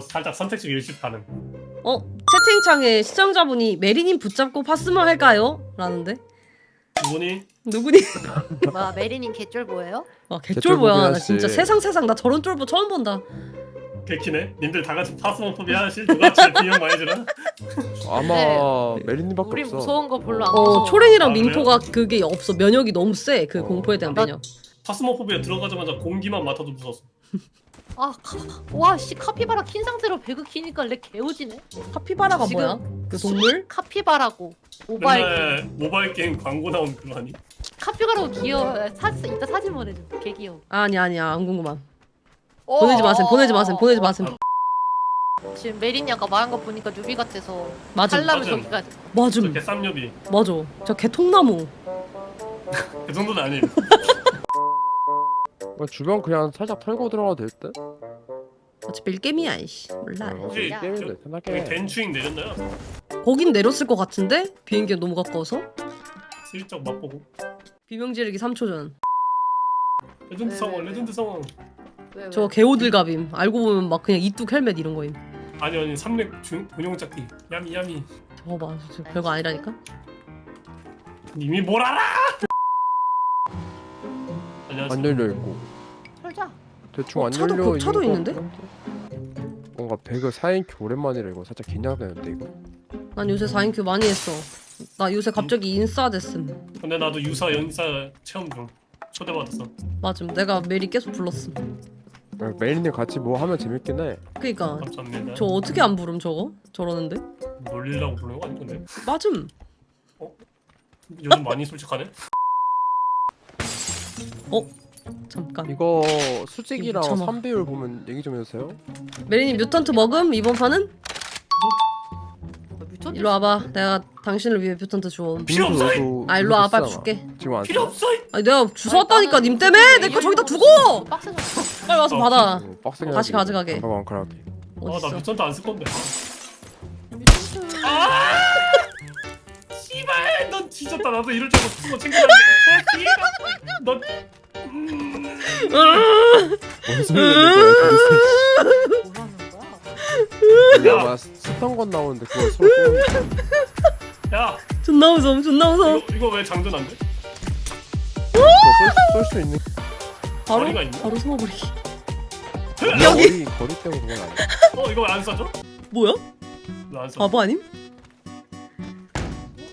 살짝 선택적 일식 가능. 어 채팅창에 시청자분이 메리님 붙잡고 파스모 할까요? 라는데 누구니? 누구니? 뭐야 메리님 개쫄 뭐예요? 아 개쫄 개쫄보야 나 하지. 진짜 세상 세상 나 저런 쫄보 처음 본다 개키네. 님들 다 같이 파스모포비 하실 누가 제일 비용 많이 주나? 아마 네. 메리님밖에 우리 없어. 무서운 거 별로 안어 무서워. 초랭이랑 아, 민토가 그게 없어 면역이 너무 세 그 어. 공포에 대한 나- 면역 파스모포비에 들어가자마자 공기만 맡아도 무서웠어. 아, 카- 와 씨 카피바라 킨 상태로 배그 키니까 렉 개오지네. 카피바라가 지금 뭐야? 그 동물? 카피바라고 모바일 게임. 맨날 모바일 게임 광고 나온 그거 아니? 카피바라고 귀여워. 사 이따 사진 보내줘. 개 귀여워. 아니 아니야 안 궁금함 보내지 마세요 보내지 마세요 보내지 마세요 지금 메린이 아까 말한 거 보니까 뉴비 같아서 맞음 칼라면 맞음. 저기까지. 저 맞음 개쌈녀비. 맞아 저 개통나무 그 정도는 아니에요. 뭐 주변 그냥 살짝 털고 들어가도 될 듯? 어차피 일게임이야 이씨 몰라 혹시 야. 게임인데 여기 편하게. 덴추잉 내렸나요? 거긴 내렸을 것 같은데? 비행기가 너무 가까워서 슬쩍 맛보고. 비명 지르기 3초 전 레전드 네, 상황, 네, 레전드 상황. 왜, 왜? 저 개오들갑임 알고 보면 막 그냥 이뚝 헬멧 이런 거임 아니 아니 삼렉 중 군용 짝기. 야미 야미. 저거 봐 진짜 별거 아니라니까 님이 뭘 알아? 안녕하세요. 있고 털자. 대충 어, 안 차도 열려 그- 차도 있는 있는데? 같은데? 뭔가 배그 4인큐 오랜만이라 이거 살짝 긴장되는데 이거 난 요새 4인큐 많이 했어 나 요새 갑자기 인싸 됐음 근데 나도 유사 연사 체험 중 초대받았어. 맞음 내가 메리 계속 불렀음 어, 메리님 같이 뭐 하면 재밌긴 해 그니까 감사합니다. 저 어떻게 안 부름 저거? 저러는데? 놀리려고 부르는 거 아니 근데? 맞음 요즘 많이 솔직하네. 잠깐 이거 수직이랑 이거. 3비율 보면 얘기 좀 해주세요 메리님 뮤턴트 먹음 이번 판은? 미쳤네. 일로 와봐 내가 당신을 위해 뮤턴트 주워 필요 없어! 아 일로 와 빨리 비싸잖아. 줄게 지금 안 필요 써? 없어. 아니 내가 주워왔다니까 님 때문에 내 거 저기다 두고 빨리 와서 어, 받아 어, 빡세게 다시 가져가게. 이거. 엉클하게 아나 미천도 안쓸 건데. 아! 씨발, 넌 뒤졌다. 나도 이럴 줄 알고 그거 챙겨놨는데. 어. 넌뭔 소리 내는 거야 도대체 뭐라는 거야? 이거 막 스턴 건 나오는데 그거 서로 야, 존나 무서워 존나 무서워 이거 이거 왜 장전 안 돼? 쏠수 있는 바로 거리가 있네? 바로 숨어버리기 거리 거리 때문에 그건 아니야 어, 이거 왜 안 써져? 뭐야? 왜 안 써? 바보 아님?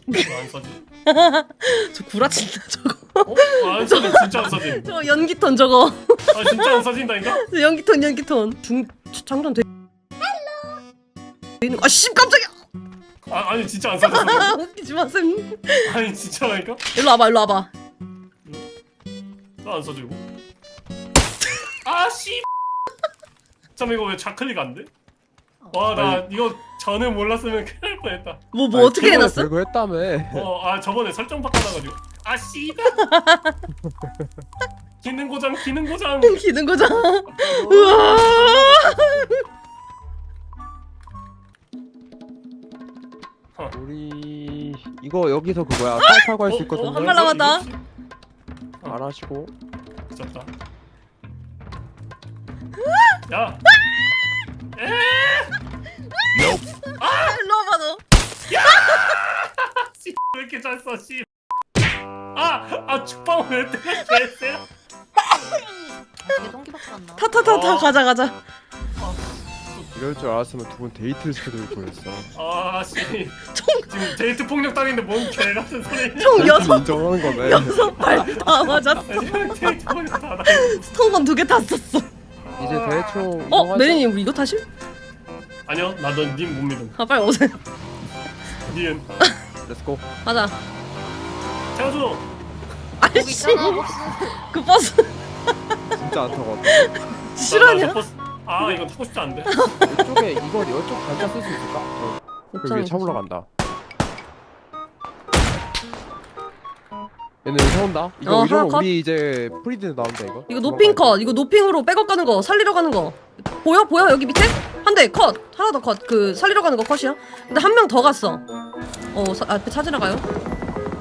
왜안 써지? 저 구라친다 저거 어? 왜안 써지? 진짜 안 써지. 저 연기톤 저거 아, 진짜 안 써진다니까? 저 연기톤 연기톤 중 장전 돼 거. 아씨 깜짝이야 아, 아니 진짜 안 써졌어. 아, 웃기지 마셈 아니 진짜라니까? 일로 와봐 일로 와봐 나안 써지고. 아, 씨. 잠 이거 왜 좌클릭 안 돼? 와, 나 이거 전에 몰랐으면 큰일 날 뻔했다. 뭐 뭐 어떻게 저번에 해놨어? 그거 했다며 어, 아 저번에 설정 바꿔놔가지고. 아, 씨발. 기능 고장, 기능 고장. 기는 거잖아 우리 이거 여기서 그거야 탈 타고 할수 어, 있거든요 한발 남았다. 안 하시고 미쳤다. 야, 이렇게 잘 써, 씨. 아, 아 축방을 왜 때려, 개새야. 개동기밖에 안 나. 타타타타 어. 가자 가자 이럴 줄 알았으면 두 분 데이트를 시켜드릴 뻔했어 아, 씨. 총, 지금 데이트 폭력 당했는데 뭔 개 같은 소리. 총 여섯 인정하는 거네 여섯 발 다 맞았어 데이트 폭력 다 나. 스톤건 두개 탔었어 이제 대충 어? 이동하자. 메리님 우리 이거 타실? 아니요, 나도 님못 믿음. 아 빨리 오세요 니은. 렛츠고 가자. 태워줘. 거기 있잖아. 혹시 그 버스. 진짜 안 타거든 실화냐? 나 버스- 아, 이거 타고 싶지 않은데. 이쪽에 이거 이쪽 단자 쓸 수 있을까? 저, 그 위에 차 올라간다. 얘네 여기서 온다. 이거 어, 이러면 하나. 우리 이제 프리드 나온다 이거. 이거 노핑 컷. 이거 노핑으로 백업 가는 거 살리러 가는 거. 보여? 보여? 여기 밑에? 한 대 컷. 하나 더 컷. 그 살리러 가는 거 컷이야? 근데 한 명 더 갔어 어 사, 앞에 찾으러 가요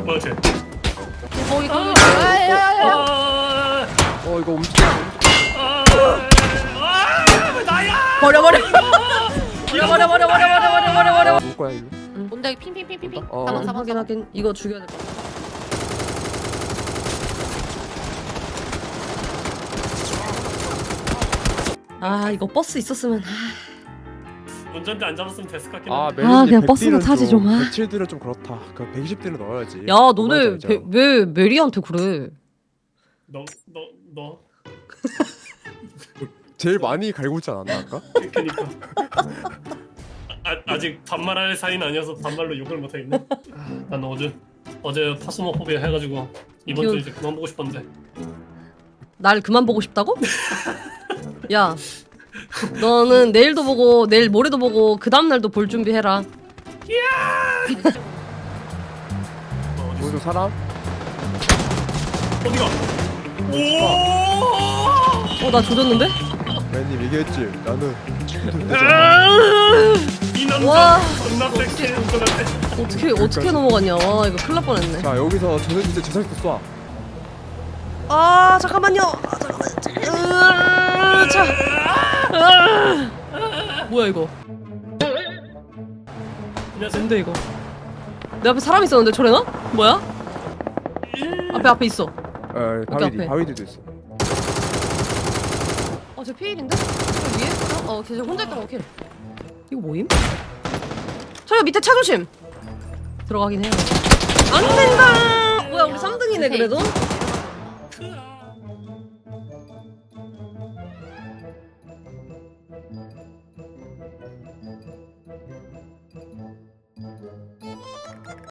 뭐야, 쟤. 거기 거기. 아야야야. 아, 어 이거 움직여 아, 아, 나야 버려 버려. 버려 버려 버려 버려 버려 버려 버려. 누구 거야 이거? 뭔데 핑핑핑핑핑. 어. 사방 사방 확인 사방. 확인. 이거 죽여야 돼. 아 이거 버스 있었으면 운전대 안 잡았으면 됐을 것 같긴 아 한데 메리님 그냥 버스는 타지 좀, 아. 107D는 좀 그렇다. 그 110D는 넣어야지. 야 너네 배-. 왜 메리한테 그래? 너너 너 제일 많이 갈고 있지 않았나 아까? 그니까 아, 아직 반말할 사이는 아니어서 반말로 욕을 못 하겠네 난 어제 어제 파스모포비아 해가지고 이번 주. 이제 그만 보고 싶었는데 날 그만 보고 싶다고? 야, 너는 내일도 보고 내일 모레도 보고 그 다음 날도 볼 준비해라. 오늘 사람? 어디가 오 어, 나 조졌는데? 메리님 얘기했지. 나는 이 와. 남자 존나 섹시해 어떻게 어떻게 넘어갔냐? 와, 이거 큰일 날 뻔했네. 자 여기서 저는 이제 제작도 쏴. 아, 잠깐만요. 아, 자. 으아. 뭐야 이거? 뭔데 이거? 내 앞에 사람 있었는데 저래나? 뭐야? 앞에 앞에 있어. 에 바위디 앞에. 바위디도 있어. 어, 저 피일인데? 저 위에? 어, 어, 걔 혼자 있던 거 킬. 이거 뭐임? 저기 밑에 차 조심. 들어가긴 해요. 안 된다. 뭐야, 우리 3등이네 그래도?